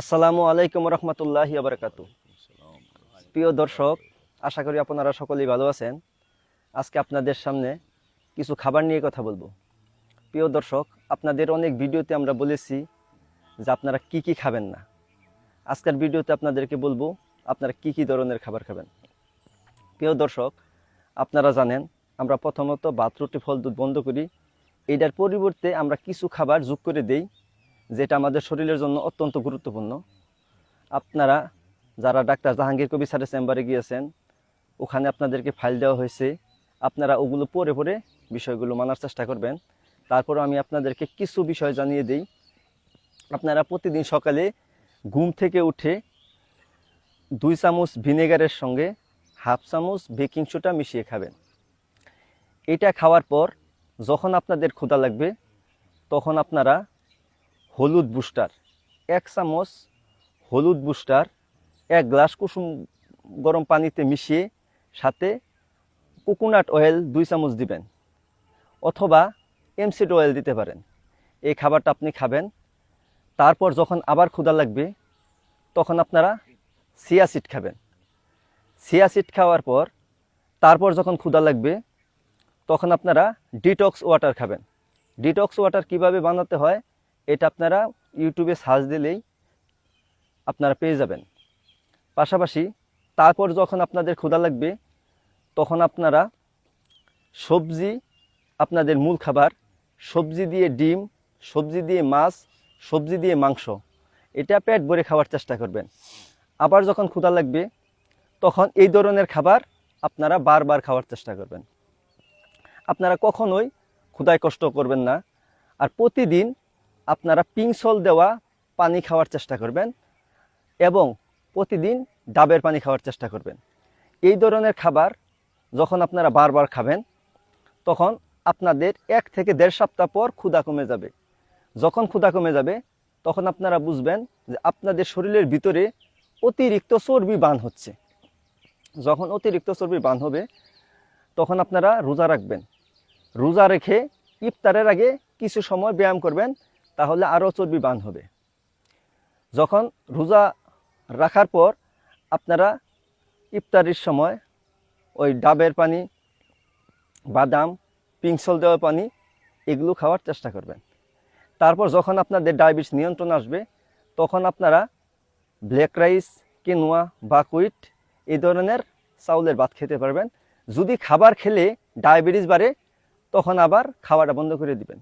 আসসালামু আলাইকুম রহমতুল্লাহ আবরকাত। প্রিয় দর্শক, আশা করি আপনারা সকলেই ভালো আছেন। আজকে আপনাদের সামনে কিছু খাবার নিয়ে কথা বলব। প্রিয় দর্শক, আপনাদের অনেক ভিডিওতে আমরা বলেছি যে আপনারা কি কি খাবেন না। আজকের ভিডিওতে আপনাদেরকে বলব, আপনারা কি কি ধরনের খাবার খাবেন। প্রিয় দর্শক, আপনারা জানেন, আমরা প্রথমত ভাত, রুটি, ফল, দুধ বন্ধ করি। এটার পরিবর্তে আমরা কিছু খাবার যোগ করে দেই। যেটা আমাদের শরীরের জন্য অত্যন্ত গুরুত্বপূর্ণ। আপনারা যারা ডাক্তার জাহাঙ্গীর কবি স্যারের চেম্বারে গিয়েছেন, ওখানে আপনাদেরকে ফাইল দেওয়া হয়েছে। আপনারা ওগুলো পড়ে পড়ে বিষয়গুলো মানার চেষ্টা করবেন। তারপর আমি আপনাদেরকে কিছু বিষয় জানিয়ে দিই। আপনারা প্রতিদিন সকালে ঘুম থেকে উঠে দুই চামচ ভিনেগারের সঙ্গে হাফ চামচ বেকিং সোডা মিশিয়ে খাবেন। এটা খাওয়ার পর যখন আপনাদের ক্ষুধা লাগবে, তখন আপনারা হলুদ বুস্টার, এক চামচ হলুদ বুস্টার, এক গ্লাস কুসুম গরম পানিতে মিশিয়ে সাথে কোকোনাট অয়েল দুই চামচ দিবেন অথবা এমসিড অয়েল দিতে পারেন। এই খাবারটা আপনি খাবেন। তারপর যখন আবার ক্ষুধা লাগবে, তখন আপনারা সিয়া সিড খাবেন। সিয়া সিড খাওয়ার পর, তারপর যখন ক্ষুধা লাগবে, তখন আপনারা ডিটক্স ওয়াটার খাবেন। ডিটক্স ওয়াটার কীভাবে বানাতে হয় এটা আপনারা ইউটিউবে সার্চ দিলেই আপনারা পেয়ে যাবেন। পাশাপাশি তারপর যখন আপনাদের ক্ষুধা লাগবে, তখন আপনারা সবজি, আপনাদের মূল খাবার, সবজি দিয়ে ডিম, সবজি দিয়ে মাছ, সবজি দিয়ে মাংস, এটা পেট ভরে খাওয়ার চেষ্টা করবেন। আবার যখন ক্ষুধা লাগবে, তখন এই ধরনের খাবার আপনারা বারবার খাওয়ার চেষ্টা করবেন। আপনারা কখনোই ক্ষুধায় কষ্ট করবেন না। আর প্রতিদিন আপনারা পিংসল দেওয়া পানি খাওয়ার চেষ্টা করবেন এবং প্রতিদিন ডাবের পানি খাওয়ার চেষ্টা করবেন। এই ধরনের খাবার যখন আপনারা বারবার খাবেন, তখন আপনাদের এক থেকে দেড় সপ্তাহ পর ক্ষুধা কমে যাবে। যখন ক্ষুধা কমে যাবে, তখন আপনারা বুঝবেন যে আপনাদের শরীরের ভিতরে অতিরিক্ত চর্বি বান হচ্ছে। যখন অতিরিক্ত চর্বি বান হবে, তখন আপনারা রোজা রাখবেন। রোজা রেখে ইফতারের আগে কিছু সময় ব্যায়াম করবেন। তাহলে আরও চর্বি বান হবে। যখন রোজা রাখার পর আপনারা ইফতারির সময় ওই ডাবের পানি, বাদাম, পিংসল দেওয়া পানি এগুলো খাওয়ার চেষ্টা করবেন। তারপর যখন আপনাদের ডায়াবেটিস নিয়ন্ত্রণ আসবে, তখন আপনারা ব্ল্যাক রাইস, কিনোয়া, বাকুইট এই ধরনের চাউলের ভাত খেতে পারবেন। যদি খাবার খেলে ডায়াবেটিস বাড়ে, তখন আবার খাওয়াটা বন্ধ করে দিবেন।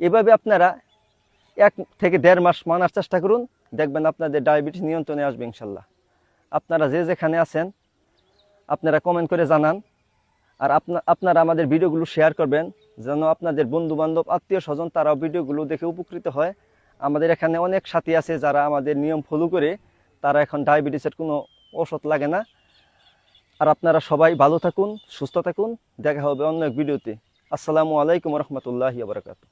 এভাবে আপনারা এক থেকে দেড় মাস মানার চেষ্টা করুন, দেখবেন আপনাদের ডায়াবেটিস নিয়ন্ত্রণে আসবে ইনশাল্লাহ। আপনারা যে যেখানে আছেন, আপনারা কমেন্ট করে জানান, আর আপনা, আপনারা আমাদের ভিডিওগুলো শেয়ার করবেন, যেন আপনাদের বন্ধু বান্ধব আত্মীয় স্বজন তারাও ভিডিওগুলো দেখে উপকৃত হয়। আমাদের এখানে অনেক সাথী আছে যারা আমাদের নিয়ম ফলো করে, তারা এখন ডায়াবেটিসের কোনো ওষুধ লাগে না। আর আপনারা সবাই ভালো থাকুন, সুস্থ থাকুন, দেখা হবে অন্য এক ভিডিওতে। আসসালামু আলাইকুম রহমতুল্লাহি বারকাতু